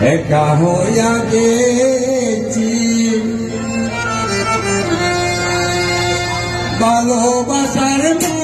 একা হইয়া গেছি। ভালোবাসার মা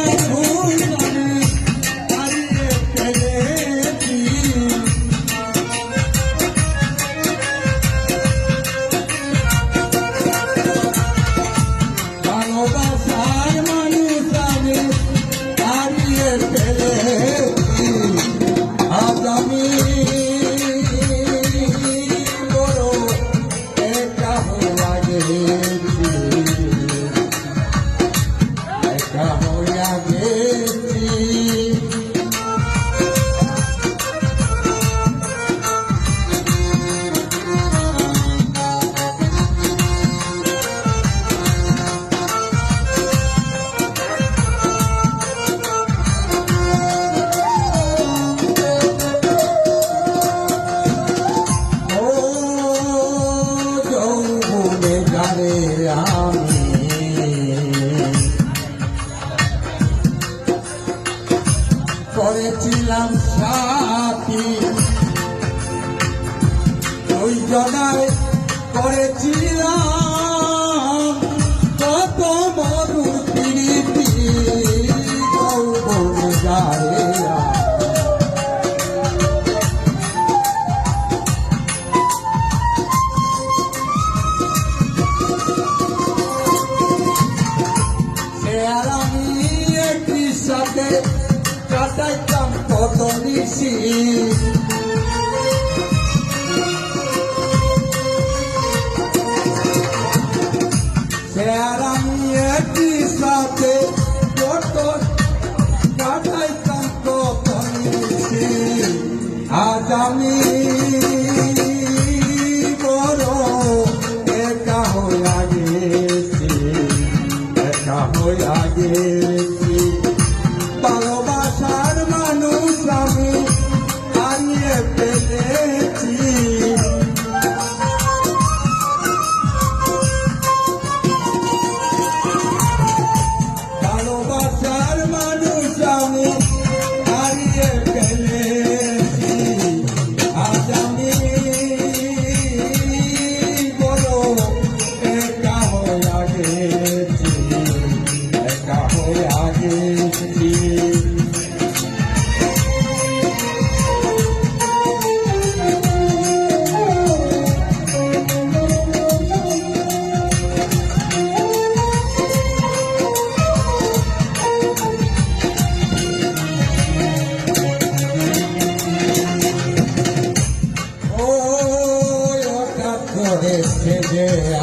কামনায় করেছিলাম। কত মরুর প্রীতি যৌবন যায়। কাটাইতাম কত নিশি।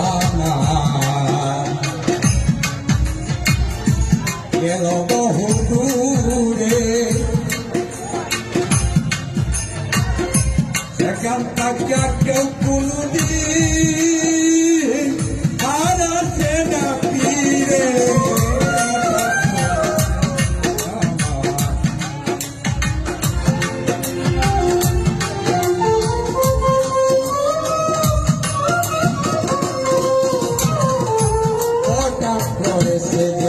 আমার গেল বহু দূরে সেখান থেকে কেউ কোনো দিন said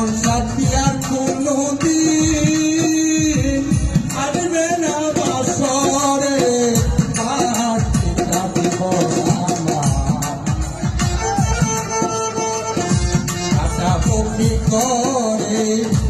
এমন সাথী আর কোনো দিন আসবে না বাসরে কাটা পকি করে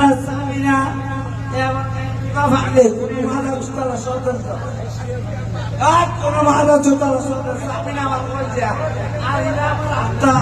আল্লাহ সামিনা কোন মাদা চোতাল সদর সামিনা আমার পর্যায়ে আর ইলা আমার আত্মা